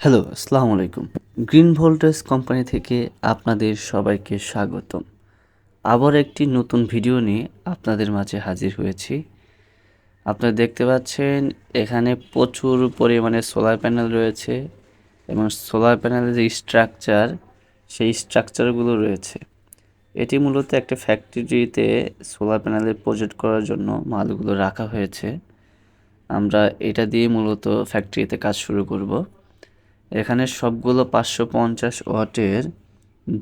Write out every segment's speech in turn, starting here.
Hello আসসালামু আলাইকুম। Green voltage company থেকে আপনাদের সবাইকে স্বাগতম। আবার একটি নতুন ভিডিও নিয়ে আপনাদের মাঝে হাজির হয়েছি। আপনারা দেখতে পাচ্ছেন, এখানে প্রচুর পরিমাণে সোলার প্যানেল রয়েছে এবং সোলার প্যানেলের যে স্ট্রাকচার সেই স্ট্রাকচারগুলো রয়েছে। এটি মূলত একটা ফ্যাক্টরিতে সোলার প্যানেলের প্রজেক্ট করার জন্য মালগুলো রাখা হয়েছে। আমরা এটা দিয়ে মূলত ফ্যাক্টরিতে কাজ শুরু করব। এখানে সবগুলো পাঁচশো পঞ্চাশ ওয়াটের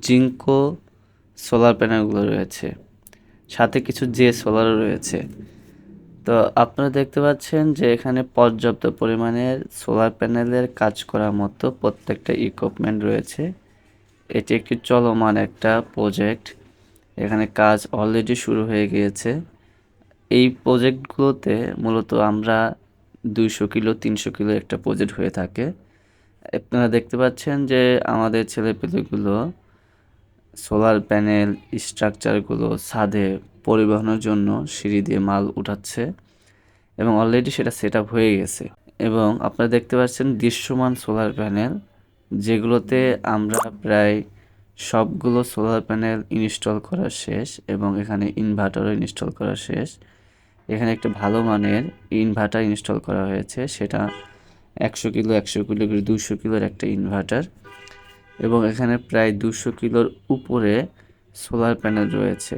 জিঙ্কো সোলার প্যানেলগুলো রয়েছে। সাথে কিছু জে সোলারও রয়েছে। তো আপনারা দেখতে পাচ্ছেন যে এখানে পর্যাপ্ত পরিমাণের সোলার প্যানেলের কাজ করার মতো প্রত্যেকটা ইকুইপমেন্ট রয়েছে। এটি একটি চলমান একটা প্রজেক্ট এখানে কাজ অলরেডি শুরু হয়ে গিয়েছে। এই প্রজেক্টগুলোতে মূলত আমরা দুইশো কিলো, তিনশো কিলো একটা প্রজেক্ট হয়ে থাকে। আপনারা দেখতে পাচ্ছেন যে আমাদের ছেলেপেলেগুলো সোলার প্যানেল স্ট্রাকচারগুলো ছাদে পরিবহনের জন্য সিঁড়ি দিয়ে মাল উঠাচ্ছে এবং অলরেডি সেটা সেট হয়ে গেছে। এবং আপনারা দেখতে পাচ্ছেন দৃশ্যমান সোলার প্যানেল যেগুলোতে আমরা প্রায় সবগুলো সোলার প্যানেল ইনস্টল করা শেষ এবং এখানে ইনভার্টারও ইনস্টল করা শেষ। এখানে একটা ভালো মানের ইনভার্টার ইনস্টল করা হয়েছে, সেটা একশো কিলো একশো কিলো করে দুশো কিলোর একটা ইনভার্টার এবং এখানে প্রায় দুশো কিলোর উপরে সোলার প্যানেল রয়েছে।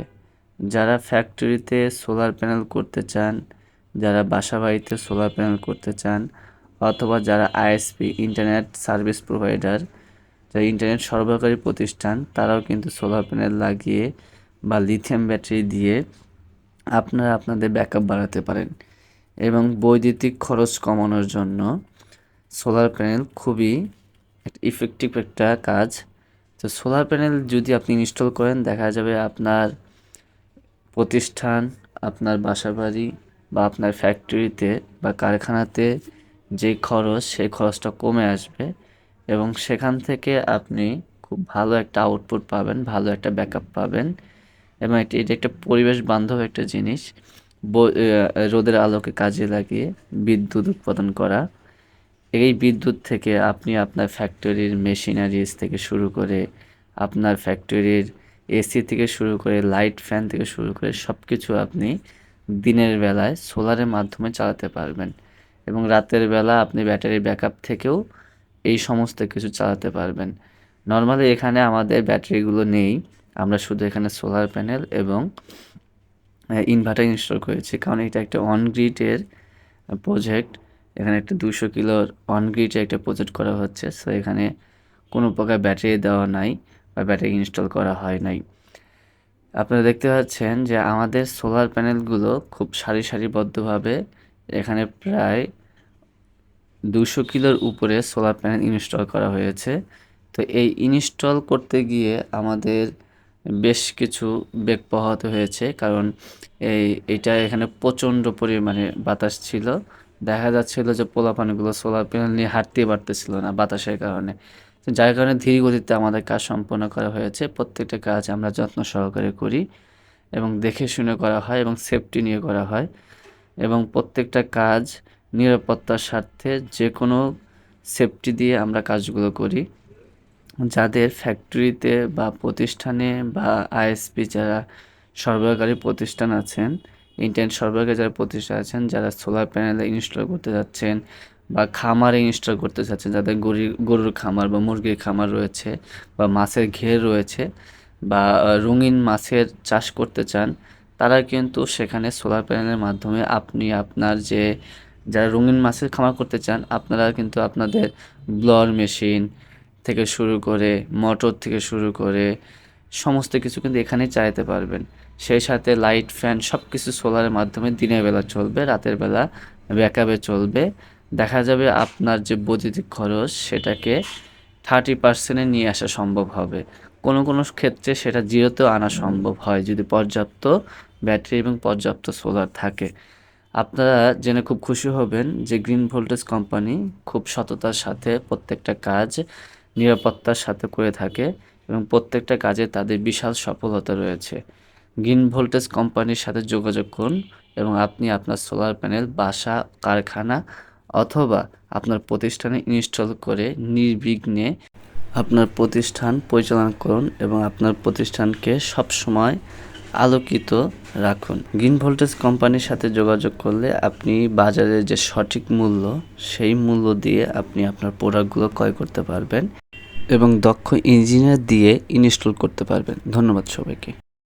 যারা ফ্যাক্টরিতে সোলার প্যানেল করতে চান, যারা বাসা বাড়িতে সোলার প্যানেল করতে চান অথবা যারা আইএসপি ইন্টারনেট সার্ভিস প্রোভাইডার যারা ইন্টারনেট সরবরাহকারী প্রতিষ্ঠান, তারাও কিন্তু সোলার প্যানেল লাগিয়ে বা লিথিয়াম ব্যাটারি দিয়ে আপনারা আপনাদের ব্যাকআপ বাড়াতে পারেন এবং বৈদ্যুতিক খরচ কমানোর জন্য সোলার প্যানেল খুবই ইফেক্টিভ একটা কাজ। তো সোলার প্যানেল যদি আপনি ইনস্টল করেন, দেখা যাবে আপনার প্রতিষ্ঠান, আপনার বাসাবাড়ি বা আপনার ফ্যাক্টরিতে বা কারখানাতে যে খরচ, সেই খরচটা কমে আসবে এবং সেখান থেকে আপনি খুব ভালো একটা আউটপুট পাবেন, ভালো একটা ব্যাকআপ পাবেন এবং এটি এটি একটা পরিবেশ বান্ধব একটা জিনিস। রোদের আলোকে কাজে লাগিয়ে বিদ্যুৎ উৎপাদন করা। এই বিদ্যুৎ থেকে আপনি আপনার ফ্যাক্টরির মেশিনারিজ থেকে শুরু করে আপনার ফ্যাক্টরির এসি থেকে শুরু করে লাইট ফ্যান থেকে শুরু করে সব কিছু আপনি দিনের বেলায় সোলারের মাধ্যমে চালাতে পারবেন। এবং রাতের বেলা আপনি ব্যাটারি ব্যাকআপ থেকেও এই সমস্ত কিছু চালাতে পারবেন। নর্মালি এখানে আমাদের ব্যাটারিগুলো নেই। আমরা শুধু এখানে সোলার প্যানেল এবং ইনভার্টার ইনস্টল করেছি। কারণ এটা একটা অন গ্রিডের প্রজেক্ট এখানে একটা দুশো কিলোর অনগ্রিডে একটা প্রজেক্ট করা হচ্ছে। সো এখানে কোনো প্রকার ব্যাটারি দেওয়া নাই বা ব্যাটারি ইনস্টল করা হয় নাই। আপনারা দেখতে পাচ্ছেন যে আমাদের সোলার প্যানেলগুলো খুব সারি সারিবদ্ধভাবে এখানে প্রায় দুশো কিলোর উপরে সোলার প্যানেল ইনস্টল করা হয়েছে। তো, এই ইনস্টল করতে গিয়ে আমাদের বেশ কিছু বেগ পোহাতে হয়েছে। কারণ এই, এটা এখানে প্রচণ্ড পরিমাণে বাতাস ছিল। দেখা যাচ্ছিল যে পোলা পানিগুলো সোলার প্যানেল নিয়ে হাঁটতে পারতেছিল না বাতাসের কারণে। যার কারণে ধীর গতিতে আমাদের কাজ সম্পন্ন করা হয়েছে। প্রত্যেকটা কাজ আমরা যত্ন সহকারে করি এবং দেখে শুনে করা হয় এবং সেফটি নিয়ে করা হয় এবং প্রত্যেকটা কাজ নিরাপত্তার স্বার্থে যে কোনো সেফটি দিয়ে আমরা কাজগুলো করি। যাদের ফ্যাক্টরিতে বা প্রতিষ্ঠানে বা আইএসপি যারা সরবরাহকারী প্রতিষ্ঠান আছেন ইন্টারনেট সরবরাহে যারা প্রতিষ্ঠা আছেন, যারা সোলার প্যানেল ইনস্টল করতে যাচ্ছেন বা খামারে ইনস্টল করতে চাচ্ছেন যাদের গরুর গরুর খামার বা মুরগির খামার রয়েছে বা মাছের ঘের রয়েছে বা রঙিন মাছের চাষ করতে চান, তারা কিন্তু সেখানে সোলার প্যানেলের মাধ্যমে আপনি আপনার যে, যারা রঙিন মাছের খামার করতে চান, আপনারা কিন্তু আপনাদের ব্লর মেশিন থেকে শুরু করে মোটর থেকে শুরু করে সমস্ত কিছু কিন্তু এখানেই চালাতে পারবেন। সেই সাথে লাইট ফ্যান সব কিছু সোলারের মাধ্যমে দিনের বেলা চলবে, রাতের বেলা ব্যাকআপে চলবে। দেখা যাবে আপনার যে বৈদ্যুতিক খরচ সেটাকে থার্টি পার্সেন্টে নিয়ে আসা সম্ভব হবে। কোনো কোনো ক্ষেত্রে সেটা জিরোতেও আনা সম্ভব হয় যদি পর্যাপ্ত ব্যাটারি এবং পর্যাপ্ত সোলার থাকে। আপনারা জেনে খুব খুশি হবেন যে গ্রিন ভোল্টেজ কোম্পানি খুব সততার সাথে প্রত্যেকটা কাজ নিরাপত্তার সাথে করে থাকে। এবং প্রত্যেকটা কাজে তাদের বিশাল সফলতা রয়েছে। গ্রিন ভোল্টেজ কোম্পানির সাথে যোগাযোগ করুন এবং আপনি আপনার সোলার প্যানেল, বাসা, কারখানা অথবা আপনার প্রতিষ্ঠানে ইনস্টল করে নির্বিঘ্নে আপনার প্রতিষ্ঠান পরিচালনা করুন এবং আপনার প্রতিষ্ঠানকে সবসময় আলোকিত রাখুন। গ্রিন ভোল্টেজ কোম্পানির সাথে যোগাযোগ করলে আপনি বাজারের যে সঠিক মূল্য, সেই মূল্য দিয়ে আপনি আপনার প্রোডাক্টগুলো ক্রয় করতে পারবেন। এবং দক্ষ ইঞ্জিনিয়ার দিয়ে ইনস্টল করতে পারবেন। ধন্যবাদ সবাইকে।